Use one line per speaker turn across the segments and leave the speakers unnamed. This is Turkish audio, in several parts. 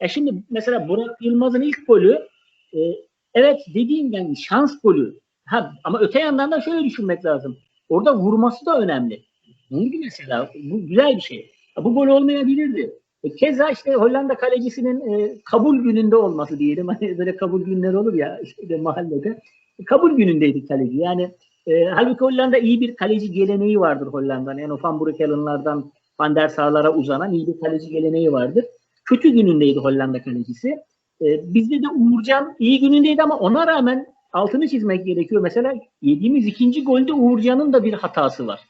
E şimdi mesela Burak Yılmaz'ın ilk golü e, evet dediğim yani şans golü. Ha, ama öte yandan da şöyle düşünmek lazım. Orada vurması da önemli. Vurdu mesela. Bu güzel bir şey. Bu gol olmayabilirdi. E, keza işte Hollanda kalecisinin e, kabul gününde olması diyelim. Hani böyle kabul günleri olur ya işte mahallede. E, kabul günündeydi kaleci. Yani e, halbuki Hollanda iyi bir kaleci geleneği vardır Hollanda'nın. Yani o Van Brekelen'lardan Van der Sar'lara uzanan iyi bir kaleci geleneği vardır. Kötü günündeydi Hollanda kalecisi. E, bizde de Uğurcan iyi günündeydi ama ona rağmen altını çizmek gerekiyor. Mesela yediğimiz ikinci golde Uğurcan'ın da bir hatası var.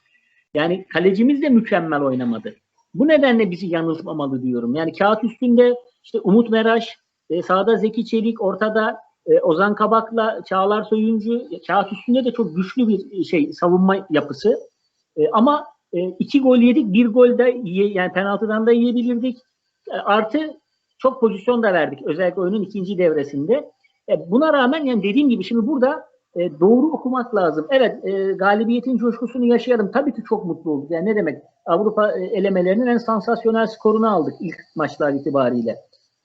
Yani kalecimiz de mükemmel oynamadı. Bu nedenle bizi yanıltmamalı diyorum. Yani kağıt üstünde işte Umut Meraş, e, sağda Zeki Çelik, ortada e, Ozan Kabak'la Çağlar Soyuncu, e, kağıt üstünde de çok güçlü bir şey savunma yapısı. E, ama e, iki gol yedik, bir gol de yani penaltıdan da yiyebilirdik. E, artı çok pozisyon da verdik özellikle oyunun ikinci devresinde. E, buna rağmen yani dediğim gibi şimdi burada e, doğru okumak lazım. Evet galibiyetin coşkusunu yaşayalım. Tabii ki çok mutlu olduk. Yani ne demek? Avrupa elemelerinin en sansasyonel skorunu aldık ilk maçlar itibariyle.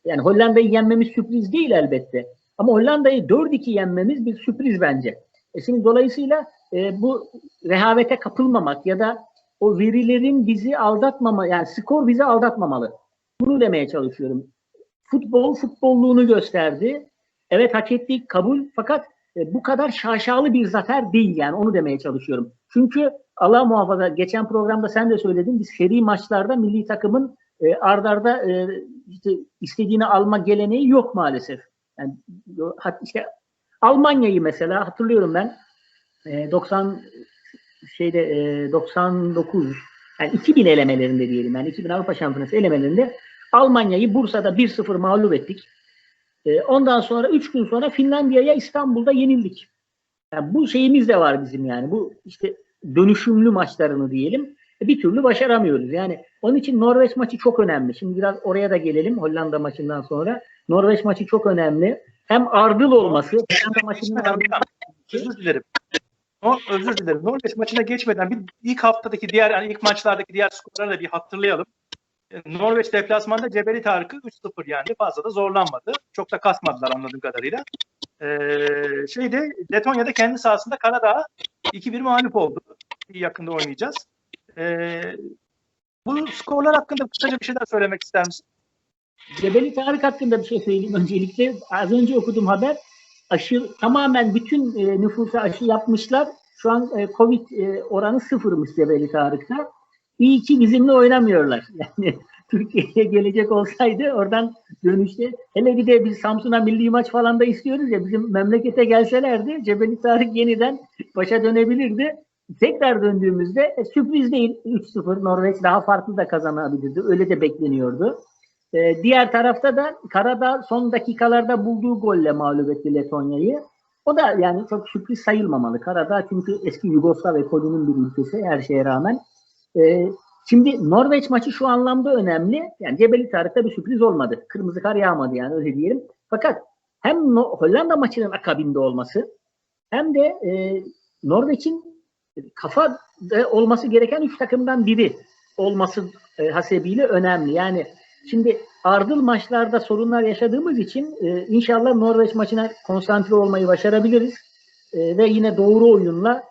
Yani Hollanda'yı yenmemiz sürpriz değil elbette. Ama Hollanda'yı 4-2 yenmemiz bir sürpriz bence. E şimdi dolayısıyla e, bu rehavete kapılmamak ya da o verilerin bizi aldatmama yani skor bizi aldatmamalı. Bunu demeye çalışıyorum. Futbol futbolluğunu gösterdi. Evet hak ettik kabul fakat e, bu kadar şaşalı bir zafer değil yani onu demeye çalışıyorum. Çünkü Allah muhafaza geçen programda sen de söyledin biz seri maçlarda milli takımın e, ardarda e, işte istediğini alma geleneği yok maalesef. Yani işte Almanya'yı mesela hatırlıyorum ben e, 90 şeyde e, 99 yani 2000 elemelerinde diyelim yani 2000 Avrupa Şampiyonası elemelerinde Almanya'yı Bursa'da 1-0 mağlup ettik. E, ondan sonra 3 gün sonra Finlandiya'ya İstanbul'da yenildik. Yani bu şeyimiz de var bizim yani. Bu işte dönüşümlü maçlarını diyelim. E, bir türlü başaramıyoruz. Yani onun için Norveç maçı çok önemli. Şimdi biraz oraya da gelelim Hollanda maçından sonra. Norveç maçı çok önemli. Hem ardıl olması, Hollanda maçının ardıl...
Özür dilerim. No, özür dilerim. Norveç maçına geçmeden bir ilk haftadaki diğer yani ilk maçlardaki diğer skorları da bir hatırlayalım. Norveç deplasmanda Cebeli Tarık'ı 3-0 yendi. Fazla da zorlanmadı. Çok da kasmadılar anladığım kadarıyla. Ee, şeyde Letonya'da kendi sahasında Karadağ'a 2-1 mağlup oldu. Yakında oynayacağız. Ee, bu skorlar hakkında kısaca bir şeyler söylemek ister misin?
Cebeli Tarık hakkında bir şey söyleyeyim öncelikle. Az önce okuduğum haber aşı tamamen bütün e, nüfusa aşı yapmışlar. Şu an e, Covid e, oranı sıfırmış Cebeli Tarık'ta. İyi ki bizimle oynamıyorlar. Yani Türkiye'ye gelecek olsaydı oradan dönüşte hele bir de biz Samsun'a milli maç falan da istiyoruz ya bizim memlekete gelselerdi Cebeli Tarık yeniden başa dönebilirdi. Tekrar döndüğümüzde e, sürpriz değil 3-0 Norveç daha farklı da kazanabilirdi. Öyle de bekleniyordu. E, diğer tarafta da Karadağ son dakikalarda bulduğu golle mağlup etti Letonya'yı. O da yani çok sürpriz sayılmamalı. Karadağ çünkü eski Yugoslav ekolünün bir ülkesi her şeye rağmen. E, şimdi Norveç maçı şu anlamda önemli. Yani Cebeli Tarık'ta bir sürpriz olmadı. Kırmızı kar yağmadı yani öyle diyelim. Fakat hem no Hollanda maçının akabinde olması hem de e, Norveç'in kafa olması gereken üç takımdan biri olması e, hasebiyle önemli. Yani şimdi ardıl maçlarda sorunlar yaşadığımız için e, inşallah Norveç maçına konsantre olmayı başarabiliriz. E, ve yine doğru oyunla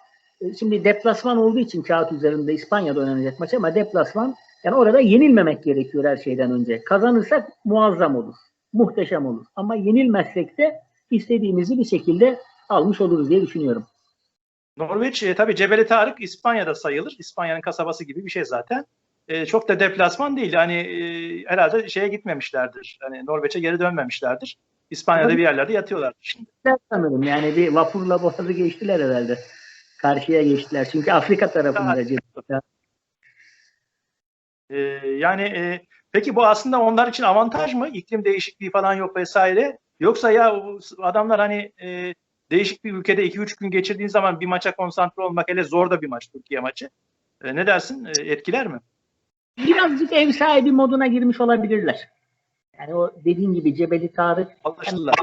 şimdi deplasman olduğu için kağıt üzerinde İspanya'da oynanacak maç ama deplasman yani orada yenilmemek gerekiyor her şeyden önce. Kazanırsak muazzam olur. Muhteşem olur. Ama yenilmezsek de istediğimizi bir şekilde almış oluruz diye düşünüyorum.
Norveç e, tabii Cebeli Tarık İspanya'da sayılır. İspanya'nın kasabası gibi bir şey zaten. E, çok da deplasman değil. Hani e, herhalde şeye gitmemişlerdir. Hani Norveç'e geri dönmemişlerdir. İspanya'da bir yerlerde yatıyorlar şimdi.
Sanırım yani bir vapurla boğazı geçtiler herhalde. Karşıya geçtiler. Çünkü Afrika tarafında Cebeli
e, yani e, peki bu aslında onlar için avantaj mı? İklim değişikliği falan yok vesaire. Yoksa ya adamlar hani e, değişik bir ülkede 2-3 gün geçirdiğin zaman bir maça konsantre olmak hele zor da bir maç Türkiye maçı. E, ne dersin? E, etkiler mi?
Birazcık ev sahibi moduna girmiş olabilirler. Yani o dediğin gibi Cebeli Tarık
Alıştılar.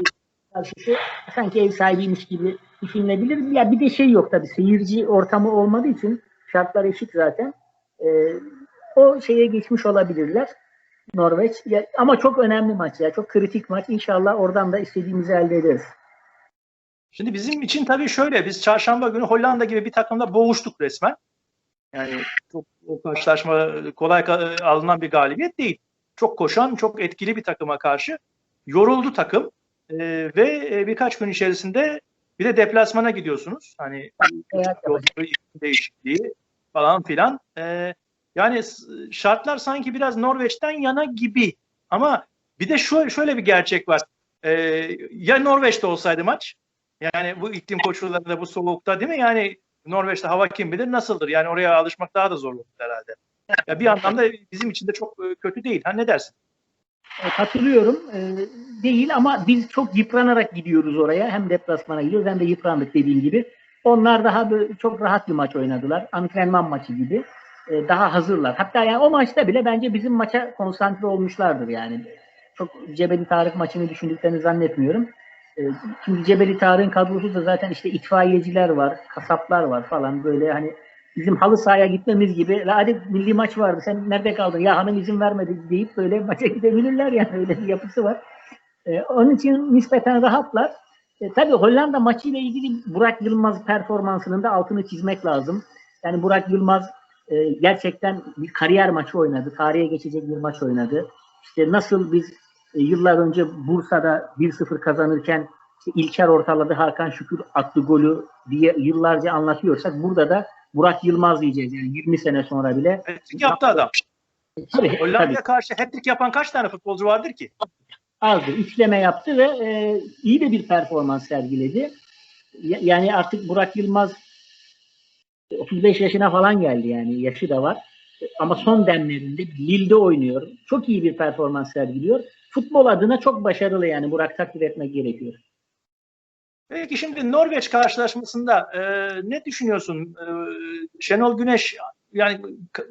Karşısı sanki ev sahibiymiş gibi düşünülebilir. Ya bir de şey yok tabii seyirci ortamı olmadığı için şartlar eşit zaten. Ee, o şeye geçmiş olabilirler. Norveç. Ya, ama çok önemli maç ya. Çok kritik maç. İnşallah oradan da istediğimizi elde ederiz.
Şimdi bizim için tabii şöyle biz çarşamba günü Hollanda gibi bir takımda boğuştuk resmen. Yani çok o karşılaşma kolay alınan bir galibiyet değil. Çok koşan, çok etkili bir takıma karşı yoruldu takım Ee, ve e, birkaç gün içerisinde bir de deplasmana gidiyorsunuz. Hani
Evet,
değişikliği falan filan. Ee, yani şartlar sanki biraz Norveç'ten yana gibi. Ama bir de şu şöyle bir gerçek var. Ee, ya Norveç'te olsaydı maç, yani bu iklim koşullarında bu soğukta değil mi? Yani Norveç'te hava kim bilir nasıldır? Yani oraya alışmak daha da zor olur herhalde. Ya bir anlamda bizim için de çok e, kötü değil. Ha ne dersin?
E, Katılıyorum. E, değil ama biz çok yıpranarak gidiyoruz oraya. Hem deplasmana gidiyoruz hem de yıprandık dediğim gibi. Onlar daha çok rahat bir maç oynadılar. Antrenman maçı gibi. E, daha hazırlar. Hatta yani o maçta bile bence bizim maça konsantre olmuşlardır yani. Çok Cebeli Tarık maçını düşündüklerini zannetmiyorum. Çünkü Cebeli Tarık'ın kadrosu da zaten işte itfaiyeciler var, kasaplar var falan böyle hani bizim halı sahaya gitmemiz gibi "La hadi milli maç vardı sen nerede kaldın ya hanım izin vermedi deyip böyle maça gidebilirler yani öyle bir yapısı var. Ee, onun için nispeten rahatlar. E, tabii Hollanda maçıyla ilgili Burak Yılmaz performansının da altını çizmek lazım. Yani Burak Yılmaz e, gerçekten bir kariyer maçı oynadı. Tarihe geçecek bir maç oynadı. İşte nasıl biz e, yıllar önce Bursa'da 1-0 kazanırken işte İlker ortaladı, Hakan Şükür attı golü diye yıllarca anlatıyorsak burada da Burak Yılmaz diyeceğiz yani 20 sene sonra bile.
Hat-trick yaptı adam.
Tabii, tabii
Hollanda'ya karşı hat-trick yapan kaç tane futbolcu vardır ki?
azdı. Üçleme yaptı ve e, iyi de bir performans sergiledi. Ya- Yani artık Burak Yılmaz 35 yaşına falan geldi yani yaşı da var. Ama son demlerinde Lille'de oynuyor. Çok iyi bir performans sergiliyor. Futbol adına çok başarılı yani Burak takdir etmek gerekiyor.
Peki şimdi Norveç karşılaşmasında e, ne düşünüyorsun? E, Şenol Güneş yani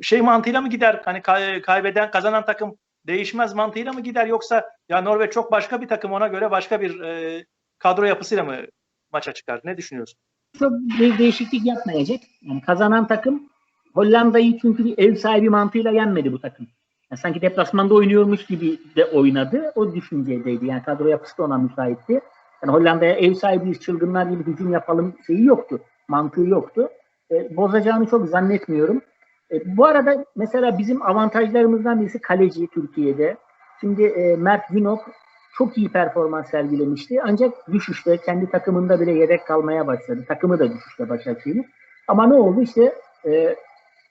şey mantığıyla mı gider? Hani kay- kaybeden kazanan takım değişmez mantığıyla mı gider yoksa ya Norveç çok başka bir takım ona göre başka bir e, kadro yapısıyla mı maça çıkar? Ne düşünüyorsun?
Çok bir değişiklik yapmayacak. Yani kazanan takım Hollanda'yı çünkü bir ev sahibi mantığıyla yenmedi bu takım. Yani sanki deplasmanda oynuyormuş gibi de oynadı. O düşüncedeydi. Yani kadro yapısı da ona müsaitti. Yani Hollanda'ya ev sahibiyiz, çılgınlar gibi hücum yapalım şeyi yoktu. Mantığı yoktu. E, bozacağını çok zannetmiyorum. E, bu arada mesela bizim avantajlarımızdan birisi kaleci Türkiye'de. Şimdi e, Mert Günok çok iyi performans sergilemişti. Ancak düşüşte kendi takımında bile yedek kalmaya başladı. Takımı da düşüşte Başakşehir. Ama ne oldu işte e,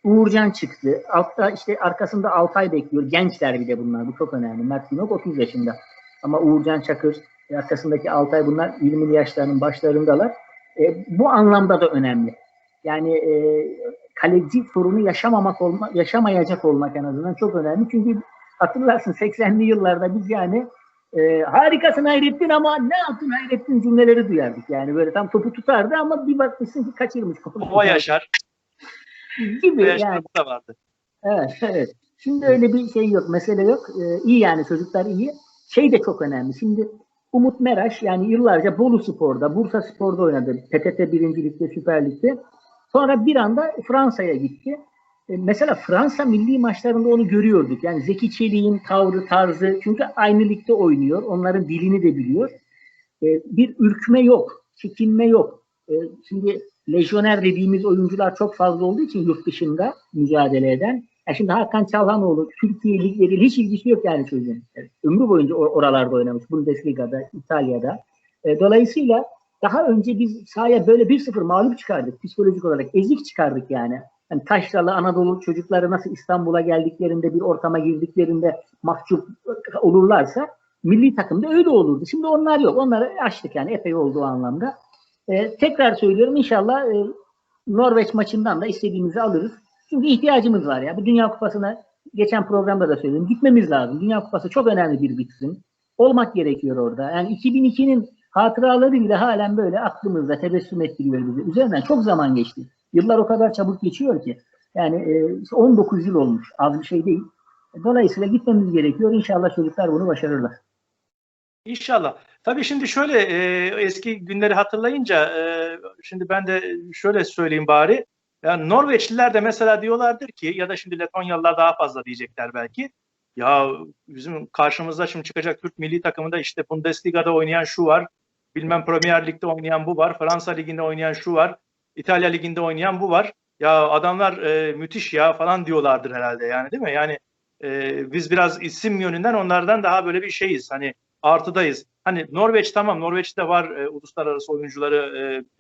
Uğurcan çıktı. Altta işte arkasında Altay bekliyor. Gençler bir de bunlar. Bu çok önemli. Mert Günok 30 yaşında. Ama Uğurcan Çakır arkasındaki Altay bunlar 20'li yaşlarının başlarındalar. E, bu anlamda da önemli. Yani e, kaleci sorunu yaşamamak olma, yaşamayacak olmak en azından çok önemli. Çünkü hatırlarsın 80'li yıllarda biz yani e, harikasın Hayrettin ama ne yaptın Hayrettin cümleleri duyardık. Yani böyle tam topu tutardı ama bir bakmışsın ki kaçırmış.
O Yaşar.
gibi
O
yani.
Yaşar da vardı.
Evet, evet. Şimdi öyle bir şey yok, mesele yok. Ee, iyi yani çocuklar iyi. Şey de çok önemli. Şimdi Umut Meraş yani yıllarca Bolu Spor'da, Bursa Spor'da oynadı. PTT 1. Lig'de, Süper Lig'de. Sonra bir anda Fransa'ya gitti. Ee, mesela Fransa milli maçlarında onu görüyorduk. Yani Zeki Çelik'in tavrı, tarzı. Çünkü aynı ligde oynuyor. Onların dilini de biliyor. Ee, bir ürkme yok, çekinme yok. Ee, şimdi lejyoner dediğimiz oyuncular çok fazla olduğu için yurt dışında mücadele eden. Ya şimdi Hakan Çalhanoğlu Türkiye ligleriyle hiç ilgisi yok yani çocuğun. Evet, ömrü boyunca or- oralarda oynamış. Bundesliga'da, İtalya'da. E, dolayısıyla daha önce biz sahaya böyle 1-0 mağlup çıkardık psikolojik olarak. Ezik çıkardık yani. Hani Taşralı Anadolu çocukları nasıl İstanbul'a geldiklerinde bir ortama girdiklerinde mahcup olurlarsa milli takımda öyle olurdu. Şimdi onlar yok. Onları açtık yani epey olduğu anlamda. E, tekrar söylüyorum inşallah e, Norveç maçından da istediğimizi alırız. Çünkü ihtiyacımız var ya. Bu Dünya Kupası'na geçen programda da söyledim. Gitmemiz lazım. Dünya Kupası çok önemli bir bitsin. Olmak gerekiyor orada. Yani 2002'nin hatıraları bile halen böyle aklımızda tebessüm ettiriyor bizi. Üzerinden çok zaman geçti. Yıllar o kadar çabuk geçiyor ki. Yani e, işte 19 yıl olmuş. Az bir şey değil. Dolayısıyla gitmemiz gerekiyor. İnşallah çocuklar bunu başarırlar.
İnşallah. Tabii şimdi şöyle e, eski günleri hatırlayınca e, şimdi ben de şöyle söyleyeyim bari. Yani Norveçliler de mesela diyorlardır ki ya da şimdi Letonyalılar daha fazla diyecekler belki. Ya bizim karşımızda şimdi çıkacak Türk milli takımında işte Bundesliga'da oynayan şu var. Bilmem Premier Lig'de oynayan bu var. Fransa Ligi'nde oynayan şu var. İtalya Ligi'nde oynayan bu var. Ya adamlar e, müthiş ya falan diyorlardır herhalde yani değil mi? Yani e, biz biraz isim yönünden onlardan daha böyle bir şeyiz. Hani artıdayız. Hani Norveç tamam Norveç'te var e, uluslararası oyuncuları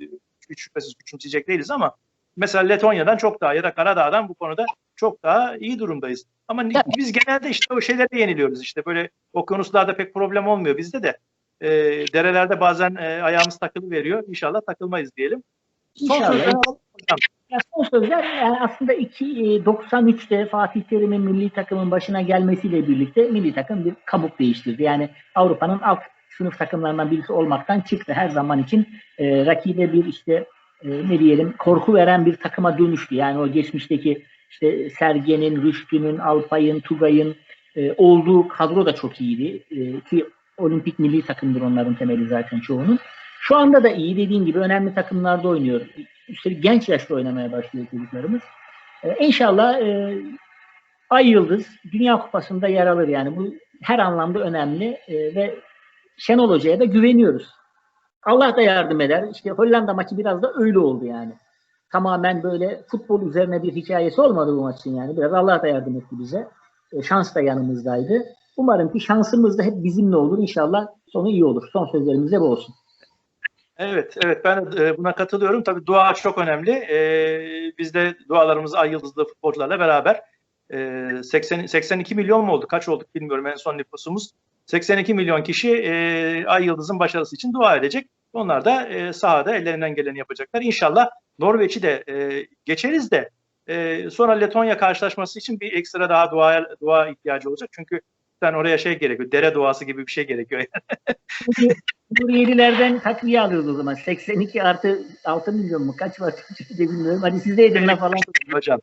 e, hiç şüphesiz küçümseyecek değiliz ama mesela Letonya'dan çok daha ya da Karadağ'dan bu konuda çok daha iyi durumdayız. Ama ni- biz genelde işte o şeylerde yeniliyoruz işte böyle okyanuslarda pek problem olmuyor bizde de. E, derelerde bazen e, ayağımız takılı veriyor. İnşallah takılmayız diyelim. Son
İnşallah.
hocam.
Ya son sözler yani aslında iki, e, 93'te Fatih Terim'in milli takımın başına gelmesiyle birlikte milli takım bir kabuk değiştirdi. Yani Avrupa'nın alt sınıf takımlarından birisi olmaktan çıktı. Her zaman için e, rakibe bir işte e, ne diyelim korku veren bir takıma dönüştü. Yani o geçmişteki işte Sergen'in, Rüştü'nün, Alpay'ın, Tugay'ın e, olduğu kadro da çok iyiydi. E, ki olimpik milli takımdır onların temeli zaten çoğunun. Şu anda da iyi dediğim gibi önemli takımlarda oynuyor. Üstelik genç yaşta oynamaya başlıyor çocuklarımız. Ee, inşallah e, Ay Yıldız Dünya Kupası'nda yer alır yani. Bu her anlamda önemli e, ve Şenol Hoca'ya da güveniyoruz. Allah da yardım eder. İşte Hollanda maçı biraz da öyle oldu yani. Tamamen böyle futbol üzerine bir hikayesi olmadı bu maçın yani. Biraz Allah da yardım etti bize. E, şans da yanımızdaydı. Umarım ki şansımız da hep bizimle olur. İnşallah sonu iyi olur. Son sözlerimiz de bu olsun.
Evet, evet ben e, buna katılıyorum. Tabii dua çok önemli. E, biz de dualarımızı Ay Yıldızlı futbolcularla beraber e, 80 82 milyon mu oldu? Kaç olduk bilmiyorum en son nüfusumuz. 82 milyon kişi e, Ay Yıldız'ın başarısı için dua edecek. Onlar da e, sahada ellerinden geleni yapacaklar. İnşallah Norveç'i de e, geçeriz de e, sonra Letonya karşılaşması için bir ekstra daha dua dua ihtiyacı olacak. Çünkü sen oraya şey gerekiyor. Dere duası gibi bir şey gerekiyor.
Suriyelilerden takviye alıyoruz o zaman. 82 artı 6 milyon mu? Kaç var bilmiyorum. Hadi siz de edin falan.
hocam.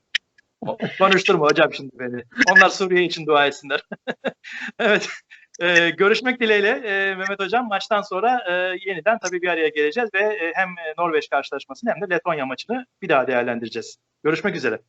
Konuşturma hocam şimdi beni. Onlar Suriye için dua etsinler. evet. Ee, görüşmek dileğiyle ee, Mehmet Hocam. Maçtan sonra e, yeniden tabii bir araya geleceğiz ve e, hem Norveç karşılaşmasını hem de Letonya maçını bir daha değerlendireceğiz. Görüşmek üzere.